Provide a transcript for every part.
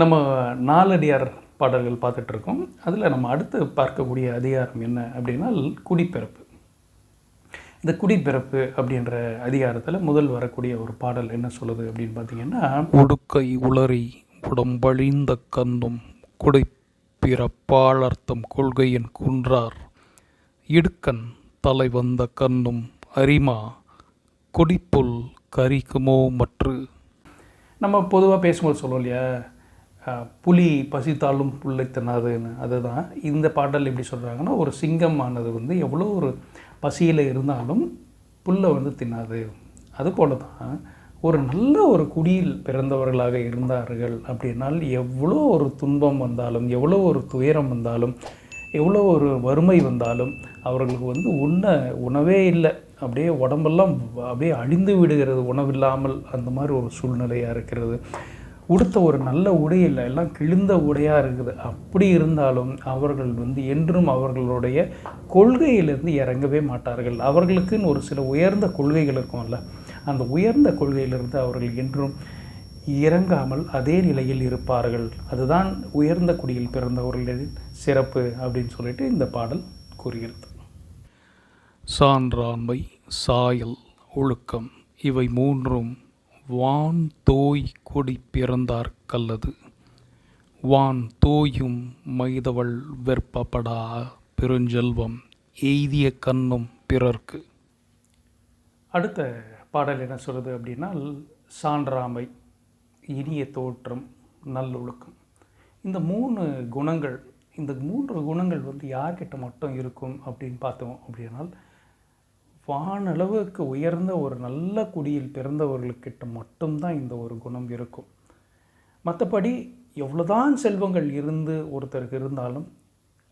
நம்ம நாலடியார் பாடல்கள் பார்த்துட்டு இருக்கோம் அதில் நம்ம அடுத்து பார்க்கக்கூடிய அதிகாரம் என்ன அப்படின்னா குடிப்பிறப்பு. இந்த குடிப்பிறப்பு அப்படின்ற அதிகாரத்தில் முதல் வரக்கூடிய ஒரு பாடல் என்ன சொல்லுது அப்படின்னு பார்த்தீங்கன்னா உடுக்கை உளறி உடம்பழிந்த கண்ணும் குடைப்பிறப்பாளர்த்தம் கொள்கையின் குன்றார். இடுக்கண் தலை வந்த கண்ணும் அரிமா கொடிப்புல் கரிக்குமோ மற்று. நம்ம பொதுவாக பேசும்போது சொல்லுவோம் இல்லையா புலி பசித்தாலும் புல்லை தின்னாதுன்னு அதுதான். இந்த பாடல் எப்படி சொல்கிறாங்கன்னா ஒரு சிங்கம் ஆனது வந்து எவ்வளோ ஒரு பசியில் இருந்தாலும் புல்லை வந்து தின்னாது. அதுபோல தான் ஒரு நல்ல ஒரு குடியில் பிறந்தவர்களாக இருந்தார்கள் அப்படின்னால் எவ்வளோ ஒரு துன்பம் வந்தாலும் எவ்வளோ ஒரு துயரம் வந்தாலும் எவ்வளோ ஒரு வறுமை வந்தாலும் அவர்களுக்கு வந்து உண்ண உணவே இல்லை. அப்படியே உடம்பெல்லாம் அப்படியே அழிந்து விடுகிறது உணவில்லாமல் அந்த மாதிரி ஒரு சூழ்நிலையாக இருக்கிறது. உடுத்த ஒரு நல்ல உடை இல்லை எல்லாம் கிழிந்த உடையாக இருக்குது. அப்படி இருந்தாலும் அவர்கள் வந்து என்றும் அவர்களுடைய கொள்கையிலிருந்து இறங்கவே மாட்டார்கள். அவர்களுக்குன்னு ஒரு சில உயர்ந்த கொள்கைகள் இருக்கும்ல அந்த உயர்ந்த கொள்கையிலிருந்து அவர்கள் என்றும் இறங்காமல் அதே நிலையில் இருப்பார்கள். அதுதான் உயர்ந்த குடியில் பிறந்தவர்களின் சிறப்பு அப்படின்னு சொல்லிட்டு இந்த பாடல் கூறுகிறது. சான்றாண்மை சாயல் ஒழுக்கம் இவை மூன்றும் வான் தோய் கொடி பிறந்தார்க்கல்லது வான் தோயும் மைதவள் வெற்பப்படா பெருஞ்செல்வம் எய்திய கண்ணும் பிறர்க்கு. அடுத்த பாடல் என்ன சொல்கிறது அப்படின்னா சான்றாமை இனிய தோற்றம் நல்லொழுக்கம். இந்த மூணு குணங்கள் இந்த மூன்று குணங்கள் வந்து யார்கிட்ட மட்டும் இருக்கும் அப்படின்னு பார்த்தோம் அப்படின்னால் வானளவுக்கு உயர்ந்த ஒரு நல்ல குடியில் பிறந்தவர்களுக்கிட்ட மட்டும்தான் இந்த ஒரு குணம் இருக்கும். மற்றபடி எவ்வளோதான் செல்வங்கள் இருந்து ஒருத்தருக்கு இருந்தாலும்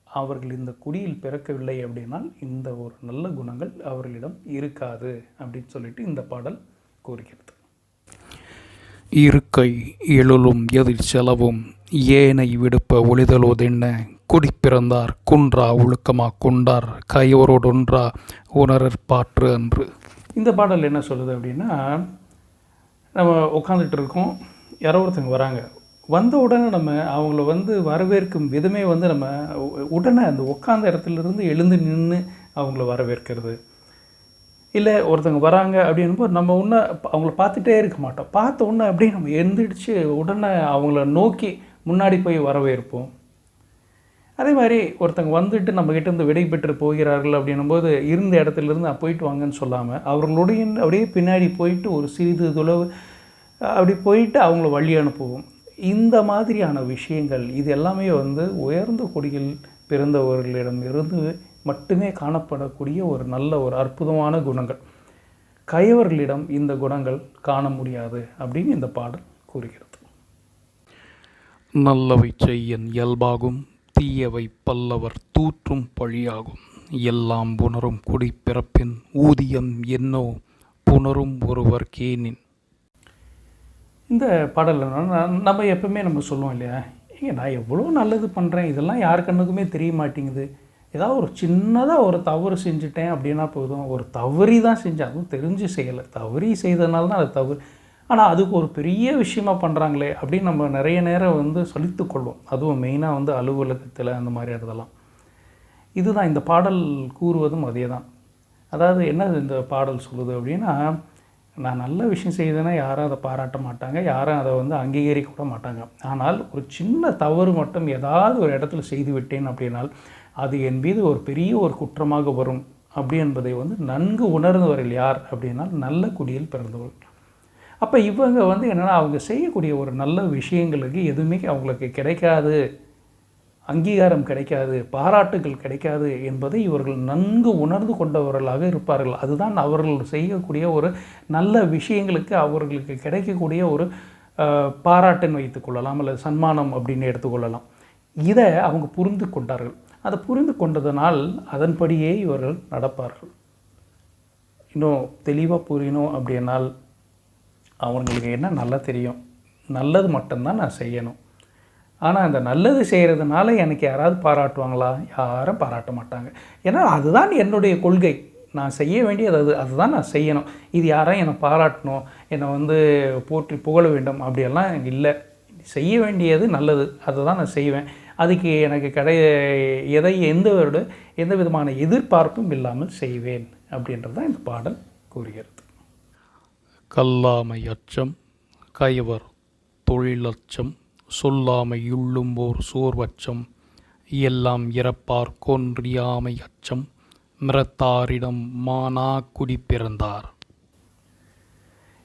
அவர்கள் இந்த குடியில் பிறக்கவில்லை அப்படின்னால் இந்த ஒரு நல்ல குணங்கள் அவர்களிடம் இருக்காது அப்படின்னு சொல்லிட்டு இந்த பாடல் கூறுகிறது. இருக்கை எழுலும் எதிர் செலவும் ஏனை விடுப்ப ஒளிதலோதென்ன குடிப்பிறந்தார் குன்றா ஒழுக்கமா கொண்டார். கையோரோடொன்றா உணரற்பாற்று அன்று. இந்த பாடல் என்ன சொல்லுது அப்படின்னா நம்ம உட்காந்துட்டு இருக்கோம். யாரோ ஒருத்தங்க வராங்க. வந்த உடனே நம்ம அவங்கள வந்து வரவேற்கும் விதமே வந்து நம்ம உடனே அந்த உட்காந்த இடத்துல இருந்து எழுந்து நின்று அவங்கள வரவேற்கிறது. இல்லை ஒருத்தங்க வராங்க அப்படின்போது நம்ம ஒன்று அவங்கள பார்த்துட்டே இருக்க மாட்டோம். பார்த்த உடனே அப்படியே நம்ம எந்திரிச்சு உடனே அவங்கள நோக்கி முன்னாடி போய் வரவேற்போம். அதே மாதிரி ஒருத்தங்க வந்துட்டு நம்மக்கிட்ட இருந்து விடை பெற்று போகிறார்கள் அப்படின்னும்போது இருந்த இடத்துல இருந்து போயிட்டு வாங்கன்னு சொல்லாமல் அவர்களுடைய அப்படியே பின்னாடி போயிட்டு ஒரு சிறிது தொலைவு அப்படி போயிட்டு அவங்கள வழி அனுப்புவோம். இந்த மாதிரியான விஷயங்கள் இது எல்லாமே வந்து உயர்ந்த கொடியில் பிறந்தவர்களிடம் இருந்து மட்டுமே காணப்படக்கூடிய ஒரு நல்ல ஒரு அற்புதமான குணங்கள். கயவர்களிடம் இந்த குணங்கள் காண முடியாது அப்படின்னு இந்த பாடல் கூறுகிறது. நல்லவை செய்யன் இயல்பாகும். தீயவை பல்லவர் தூற்றும் பழியாகும். எல்லாம் புணரும் குடிப்பிறப்பின் ஊதியம் என்னோ? புணரும் ஒருவர் கேனின். இந்த பாடலில் நம்ம எப்பவுமே நம்ம சொல்லுவோம் இல்லையா? ஏங்க நான் எவ்வளோ நல்லது பண்ணுறேன் இதெல்லாம் யார் கண்ணுக்குமே தெரிய மாட்டேங்குது. ஏதாவது ஒரு சின்னதாக ஒரு தவறு செஞ்சுட்டேன் அப்படின்னா போதும். ஒரு தவறி தான் செஞ்சேன். அதுவும் தெரிஞ்சு செய்யலை. தவறி செய்ததுனால தான் அது தவறு. ஆனால் அதுக்கு ஒரு பெரிய விஷயமா பண்ணுறாங்களே அப்படின்னு நம்ம நிறைய நேரம் வந்து சலித்துக் கொள்வோம். அதுவும் மெயினாக வந்து அலுவலகத்தில் அந்த மாதிரி இடத்தெல்லாம் இதுதான் இந்த பாடல் கூறுவதும் அதே தான் அதாவது என்ன இந்த பாடல் சொல்லுது அப்படின்னா நான் நல்ல விஷயம் செய்தேன்னா யாரும் அதை பாராட்ட மாட்டாங்க யாரும் அதை வந்து அங்கீகரிக்க கூட மாட்டாங்க. ஆனால் ஒரு சின்ன தவறு மட்டும் ஏதாவது ஒரு இடத்துல செய்து விட்டேன் அப்படின்னால் அது என் மீது ஒரு பெரிய ஒரு குற்றமாக வரும். அப்படி என்பதை வந்து நன்கு உணர்ந்தவர்கள் யார் அப்படின்னா நல்ல குடியில் பிறந்தவர்கள். அப்போ இவங்க வந்து என்னென்னா அவங்க செய்யக்கூடிய ஒரு நல்ல விஷயங்களுக்கு எதுவுமே அவங்களுக்கு கிடைக்காது. அங்கீகாரம் கிடைக்காது. பாராட்டுகள் கிடைக்காது என்பதை இவர்கள் நன்கு உணர்ந்து கொண்டவர்களாக இருப்பார்கள். அதுதான் அவர்கள் செய்யக்கூடிய ஒரு நல்ல விஷயங்களுக்கு அவர்களுக்கு கிடைக்கக்கூடிய ஒரு பாராட்டுன்னு வைத்துக்கொள்ளலாம் அல்லது சன்மானம் அப்படின்னு எடுத்துக்கொள்ளலாம் இதை அவங்க புரிந்து கொண்டார்கள். அதை புரிந்து கொண்டதனால் அதன்படியே இவர்கள் நடப்பார்கள். இன்னும் தெளிவாக புரியணும் அப்படின்னால் அவங்களுக்கு என்ன நல்லா தெரியும்? நல்லது மட்டும்தான் நான் செய்யணும். ஆனால் அந்த நல்லது செய்கிறதுனால எனக்கு யாராவது பாராட்டுவாங்களா? யாரும் பாராட்ட மாட்டாங்க. ஏன்னா அதுதான் என்னுடைய கொள்கை. நான் செய்ய வேண்டியது அது அதுதான் நான் செய்யணும். இது யாரும் என்னை பாராட்டணும் என்னை வந்து போற்றி புகழ வேண்டும் அப்படியெல்லாம் இல்லை. செய்ய வேண்டியது நல்லது. அதை தான் நான் செய்வேன். அதுக்கு எனக்கு கடை எதை எந்த எந்த விதமான எதிர்பார்ப்பும் இல்லாமல் செய்வேன் அப்படின்றது தான் இந்த பாடல் கூறுகிறது. கல்லாமை அச்சம் கயவர் தொழிலச்சம் சொல்லாமை உள்ளும்போர் சோர்வச்சம் எல்லாம் இறப்பார் கொன்றியாமை அச்சம் மிரத்தாரிடம் மானா குடி பிறந்தார்.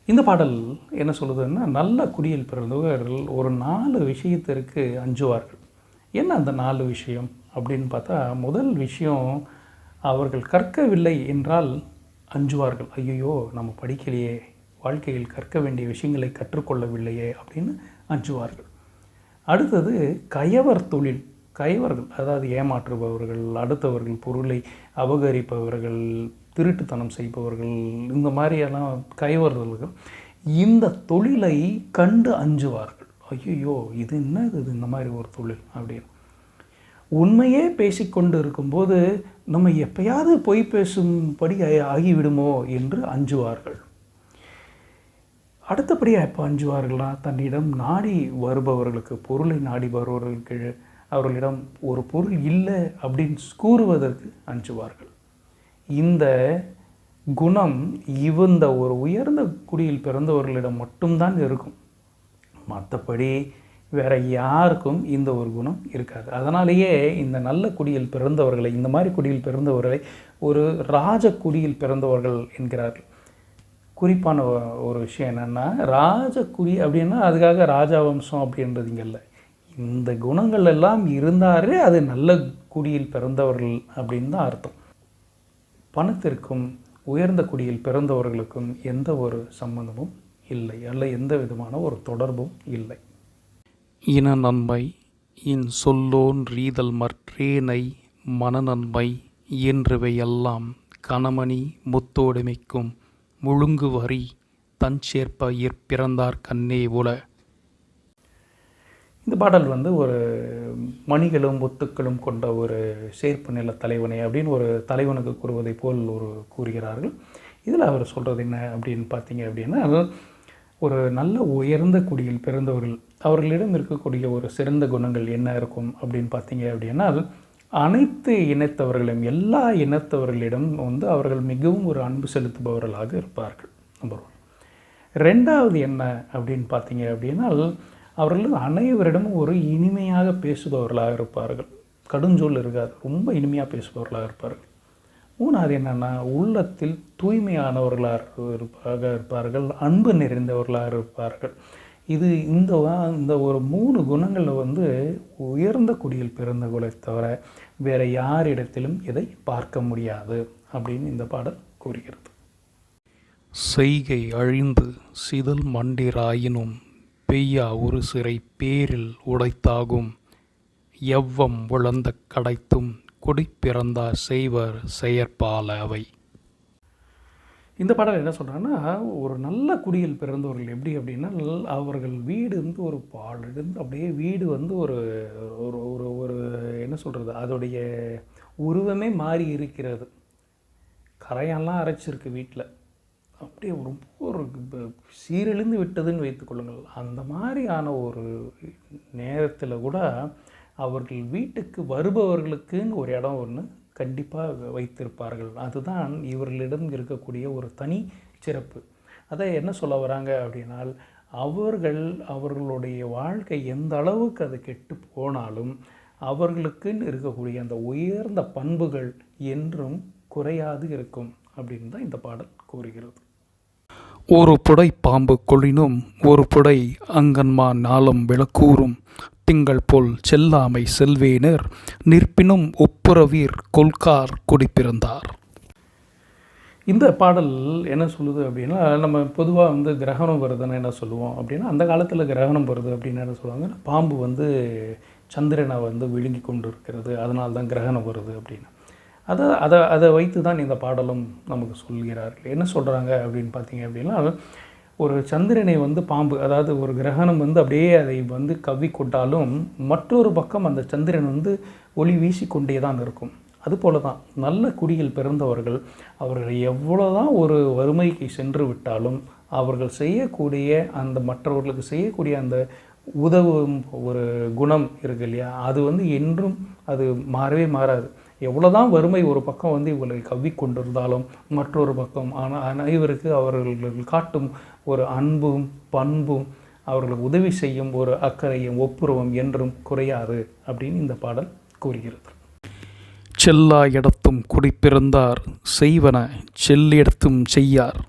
இந்த பாடல் என்ன சொல்லுதுன்னா நல்ல குடியில் பிறந்தவர்கள் ஒரு நாலு விஷயத்திற்கு அஞ்சுவார்கள். என்ன அந்த நாலு விஷயம் அப்படின்னு பார்த்தா முதல் விஷயம் அவர்கள் கற்கவில்லை என்றால் அஞ்சுவார்கள். ஐயோ நம்ம படிக்கலையே. வாழ்க்கையில் கற்க வேண்டிய விஷயங்களை கற்றுக்கொள்ளவில்லையே அப்படின்னு அஞ்சுவார்கள். அடுத்தது கயவர் தொழில். கயவர்கள் அதாவது ஏமாற்றுபவர்கள் அடுத்தவர்கள் பொருளை அபகரிப்பவர்கள் திருட்டுத்தனம் செய்பவர்கள் இந்த மாதிரியெல்லாம் கயவர்கள் இந்த தொழிலை கண்டு அஞ்சுவார்கள். ஐயோ இது என்ன இது இந்த மாதிரி ஒரு தொழில் அப்படின்னு. உண்மையே பேசிக்கொண்டு இருக்கும்போது நம்ம எப்பயாவது பொய் பேசும்படி ஆகிவிடுமோ என்று அஞ்சுவார்கள். அடுத்தபடியாக எப்போ அஞ்சுவார்கள்னா தன்னிடம் நாடி வருபவர்களுக்கு பொருளை நாடி வருபவர்களுக்கு அவர்களிடம் ஒரு பொருள் இல்லை அப்படின்னு கூறுவதற்கு அஞ்சுவார்கள். இந்த குணம் இவந்த ஒரு உயர்ந்த குடியில் பிறந்தவர்களிடம் மட்டும்தான் இருக்கும். மற்றபடி வேற யாருக்கும் இந்த ஒரு குணம் இருக்காது. அதனாலேயே இந்த நல்ல குடியில் பிறந்தவர்களை இந்த மாதிரி குடியில் பிறந்தவர்களை ஒரு ராஜ குடியில் பிறந்தவர்கள் என்கிறார்கள். குறிப்பான ஒரு விஷயம் என்னென்னா ராஜகுடி அப்படின்னா அதுக்காக ராஜவம்சம் அப்படின்றது இங்கே இல்லை. இந்த குணங்கள் எல்லாம் இருந்தார் அது நல்ல குடியில் பிறந்தவர்கள் அப்படின்னு தான் அர்த்தம். பணத்திற்கும் உயர்ந்த குடியில் பிறந்தவர்களுக்கும் எந்த ஒரு சம்பந்தமும் இல்லை. அல்ல எந்த விதமான ஒரு தொடர்பும் இல்லை. இன நன்மை இன் சொல்லோன் ரீதல் மற்றேனை மனநன்மை என்றவையெல்லாம் கணமணி முத்தோடுமைக்கும் முழுங்கு வரி தன் சேர்ப்ப கண்ணே உல இந்த பாடல் வந்து ஒரு மணிகளும் முத்துக்களும் கொண்ட ஒரு சேர்ப்பு நில தலைவனை அப்படின்னு ஒரு தலைவனுக்கு கூறுவதை போல் ஒரு கூறுகிறார்கள். இதில் அவர் சொல்கிறது என்ன அப்படின்னு பார்த்தீங்க அப்படின்னா ஒரு நல்ல உயர்ந்த குடியில் பிறந்தவர்கள் அவர்களிடம் இருக்கக்கூடிய ஒரு சிறந்த குணங்கள் என்ன இருக்கும் அப்படின்னு பார்த்தீங்க அப்படின்னா அனைத்து இனத்தவர்களையும் எல்லா இனத்தவர்களிடம் வந்து அவர்கள் மிகவும் ஒரு அன்பு செலுத்துபவர்களாக இருப்பார்கள். நம்பர் ஒன் ரெண்டாவது என்ன அப்படின்னு பார்த்தீங்க அப்படின்னா அவர்கள் அனைவரிடமும் ஒரு இனிமையாக பேசுபவர்களாக இருப்பார்கள். கடுஞ்சொல் இருக்காது. ரொம்ப இனிமையாக பேசுபவர்களாக இருப்பார்கள். மூணாவது என்னென்னா உள்ளத்தில் தூய்மையானவர்களாக இருப்பாக இருப்பார்கள். அன்பு நிறைந்தவர்களாக இருப்பார்கள். இது இந்த இந்த ஒரு மூணு குணங்களில் வந்து உயர்ந்த குடியில் பிறந்த குலை தவிர வேறு யாரிடத்திலும் இதை பார்க்க முடியாது அப்படின்னு இந்த பாடல் கூறுகிறது. செய்கை அழிந்து சிதல் மண்டிராயினும் பெய்யா ஒரு சிறை பேரில் உடைத்தாகும். எவ்வம் உழந்த கடைத்தும் குடிப்பிறந்தார் செய்வர் செயற்பால அவை இந்த பாடல் என்ன சொல்கிறாங்கன்னா ஒரு நல்ல குடியில் பிறந்தவர்கள் எப்படி அப்படின்னா அவர்கள் வீடு வந்து ஒரு பாலிருந்து அப்படியே வீடு வந்து ஒரு ஒரு ஒரு ஒரு என்ன சொல்கிறது அதோடைய உருவமே மாறி இருக்கிறது. கரையெல்லாம் அரைச்சிருக்கு வீட்டில் அப்படியே ரொம்ப ஒரு சீரழிந்து விட்டதுன்னு வைத்துக்கொள்ளுங்கள் அந்த மாதிரியான ஒரு நேரத்தில் கூட அவர்கள் வீட்டுக்கு வருபவர்களுக்குன்னு ஒரு இடம் ஒன்று கண்டிப்பாக வைத்திருப்பார்கள். அதுதான் இவர்களிடம் இருக்கக்கூடிய ஒரு தனி சிறப்பு. அதை என்ன சொல்ல வராங்க அப்படின்னால் அவர்கள் அவர்களுடைய வாழ்க்கை எந்த அளவுக்கு அது கெட்டு போனாலும் அவர்களுக்குன்னு இருக்கக்கூடிய அந்த உயர்ந்த பண்புகள் என்றும் குறையாது இருக்கும் அப்படின்னு தான் இந்த பாடல் கூறுகிறது. ஒரு புடை பாம்பு கொள்ளினும் ஒரு புடை அங்கன்மா நாளும் விளக்கூறும் திங்கள் போல் செல்லாமை செல்வேனர் நிற்பினும் ஒப்புரவீர் கொல்கார் குடிப்பிறந்தார். இந்த பாடல் என்ன சொல்லுது அப்படின்னா நம்ம பொதுவாக வந்து கிரகணம் வருதுன்னு என்ன சொல்லுவோம் அப்படின்னா அந்த காலத்தில் கிரகணம் வருது அப்படின்னு என்ன சொல்லுவாங்க பாம்பு வந்து சந்திரனை வந்து விழுங்கி கொண்டு இருக்கிறது அதனால தான் கிரகணம் வருது அப்படின்னு. அதை அதை அதை வைத்து தான் இந்த பாடலும் நமக்கு சொல்கிறார்கள். என்ன சொல்கிறாங்க அப்படின்னு பார்த்தீங்க அப்படின்னா ஒரு சந்திரனை வந்து பாம்பு அதாவது ஒரு கிரகணம் வந்து அப்படியே அதை வந்து கவ்விக்கொண்டாலும் மற்றொரு பக்கம் அந்த சந்திரன் வந்து ஒளி வீசிக்கொண்டே தான் இருக்கும். அதுபோல தான் நல்ல குடியில் பிறந்தவர்கள் அவர்கள் எவ்வளோதான் ஒரு வறுமைக்கு சென்று விட்டாலும் அவர்கள் செய்யக்கூடிய அந்த மற்றவர்களுக்கு செய்யக்கூடிய அந்த உதவும் ஒரு குணம் இருக்கு இல்லையா? அது வந்து என்றும் அது மாறவே மாறாது. எவ்வளோதான் வறுமை ஒரு பக்கம் வந்து இவங்களை கவ்விக்கொண்டிருந்தாலும் மற்றொரு பக்கம் ஆனால் அனைவருக்கு அவர்கள் காட்டும் ஒரு அன்பும் பண்பும் அவர்களுக்கு உதவி செய்யும் ஒரு அக்கறையும் ஒப்புரவும் என்றும் குறையாது அப்படின்னு இந்த பாடல் கூறுகிறது. செல்லா இடத்தும் குடிப்பிறந்தார் செய்வன செல்லிடத்தும் செய்யார்.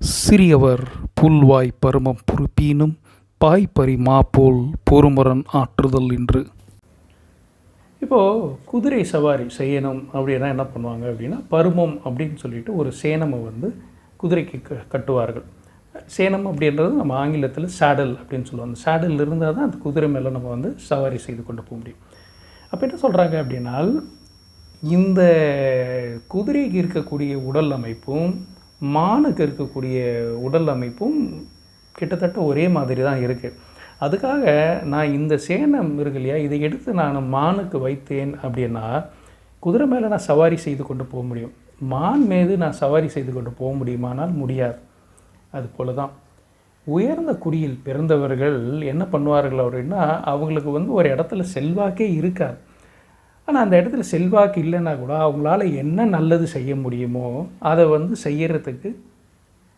சிறியவர் புல்வாய் பருமம் பொறுப்பீனும் பாய்பறி மாப்போல் பொறுமரன் ஆற்றுதல் என்று இப்போது குதிரை சவாரி செய்யணும் அப்படின்னா என்ன பண்ணுவாங்க அப்படின்னா பருமம் அப்படின்னு சொல்லிட்டு ஒரு சேனமை வந்து குதிரைக்கு க கட்டுவார்கள். சேனம் அப்படின்றது நம்ம ஆங்கிலத்தில் சேடல் அப்படின்னு சொல்லுவாங்க சேடல் இருந்தால் தான் அந்த குதிரை மேலே நம்ம வந்து சவாரி செய்து கொண்டு போக முடியும். அப்போ என்ன சொல்கிறாங்க அப்படின்னா இந்த குதிரைக்கு இருக்கக்கூடிய உடல் அமைப்பும் மானுக்கு இருக்கக்கூடிய உடல் அமைப்பும் கிட்டத்தட்ட ஒரே மாதிரி தான் இருக்குது அதுக்காக நான் இந்த சேனம் இருக்கு இல்லையா இதை எடுத்து நான் மானுக்கு வைத்தேன் அப்படின்னா குதிரை மேலே நான் சவாரி செய்து கொண்டு போக முடியும். மான் மீது நான் சவாரி செய்து கொண்டு போக முடியுமானால் முடியாது. அது போல தான் உயர்ந்த குடியில் பிறந்தவர்கள் என்ன பண்ணுவார்கள் அப்படின்னா அவங்களுக்கு வந்து ஒரு இடத்துல செல்வாக்கே இருக்காது. ஆனால் அந்த இடத்துல செல்வாக்கு இல்லைன்னா கூட அவங்களால என்ன நல்லது செய்ய முடியுமோ அதை வந்து செய்யறதுக்கு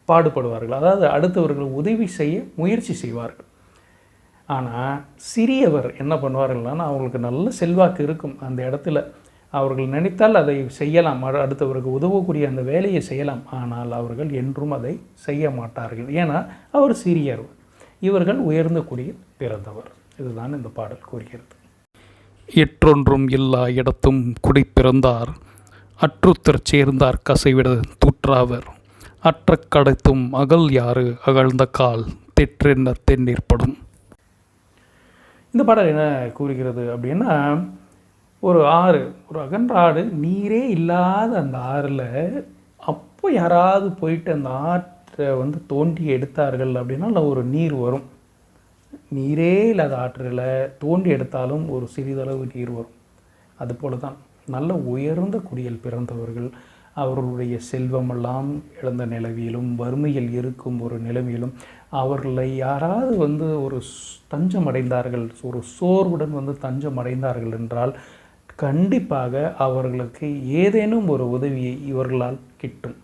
பாடுபடுவார்கள். அதாவது அடுத்தவர்கள் உதவி செய்ய முயற்சி செய்வார்கள். ஆனால் சிறியவர் என்ன பண்ணுவார்கள்னா அவங்களுக்கு நல்ல செல்வாக்கு இருக்கும் அந்த இடத்துல. அவர்கள் நினைத்தால் அதை செய்யலாம். அடு- அடுத்தவருக்கு உதவக்கூடிய அந்த வேலையை செய்யலாம். ஆனால் அவர்கள் என்றும் அதை செய்ய மாட்டார்கள். ஏன்னா அவர் சிறியர் இவர்கள் உயர்ந்த குடியில் பிறந்தவர். இதுதான் இந்த பாடல் கூறுகிறது. எற்றொன்றும் இல்லா இடத்தும் குடி பிறந்தார். அற்றுத்தர் சேர்ந்தார் கசைவிட தூற்றாவர். அற்ற கடைத்தும் அகல் யாறு அகழ்ந்த கால். தெற்றென்ன தென்னிற்படும். இந்த பாடல் என்ன கூறுகிறது அப்படின்னா ஒரு ஆறு ஒரு அகன்ற ஆறு நீரே இல்லாத அந்த ஆறில் அப்போ யாராவது போயிட்டு அந்த ஆற்றை வந்து தோண்டி எடுத்தார்கள் அப்படின்னா ஒரு நீர் வரும். நீரே இல்லாத ஆற்றில் தோண்டி எடுத்தாலும் ஒரு சிறிதளவு நீர் வரும். அதுபோல தான் நல்ல உயர்ந்த குடியில் பிறந்தவர்கள் அவர்களுடைய செல்வமெல்லாம் இழந்த நிலவியிலும் வறுமையில் இருக்கும் ஒரு நிலைமையிலும் அவர்களை யாராவது வந்து ஒரு தஞ்சம் அடைந்தார்கள் ஒரு சோர்வுடன் வந்து தஞ்சம் அடைந்தார்கள் என்றால் கண்டிப்பாக அவர்களுக்கு ஏதேனும் ஒரு உதவியை இவர்களால் கிட்டும்.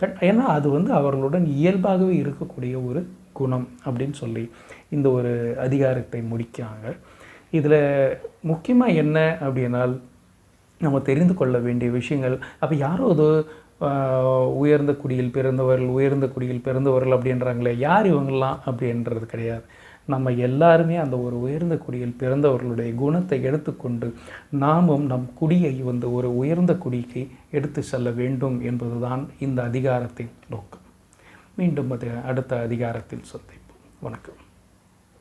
கட் ஏன்னா அது வந்து அவர்களுடன் இயல்பாகவே இருக்கக்கூடிய ஒரு குணம் அப்படின்னு சொல்லி இந்த ஒரு அதிகாரத்தை முடிக்கிறாங்க. இதில் முக்கியமாக என்ன அப்படின்னால் நம்ம தெரிந்து கொள்ள வேண்டிய விஷயங்கள். அப்போ யாரோ அது உயர்ந்த குடியில் பிறந்தவர்கள் உயர்ந்த குடியில் பிறந்தவர்கள் அப்படின்றாங்களே யார் இவங்கெல்லாம் அப்படின்றது கிடையாது. நம்ம எல்லாருமே அந்த ஒரு உயர்ந்த குடியில் பிறந்தவர்களுடைய குணத்தை எடுத்துக்கொண்டு நாமும் நம் குடியை வந்து ஒரு உயர்ந்த குடிக்கு எடுத்து செல்ல வேண்டும் என்பதுதான் இந்த அதிகாரத்தின் நோக்கம். மீண்டும் அது அடுத்த அதிகாரத்தில் சந்திப்போம். வணக்கம்.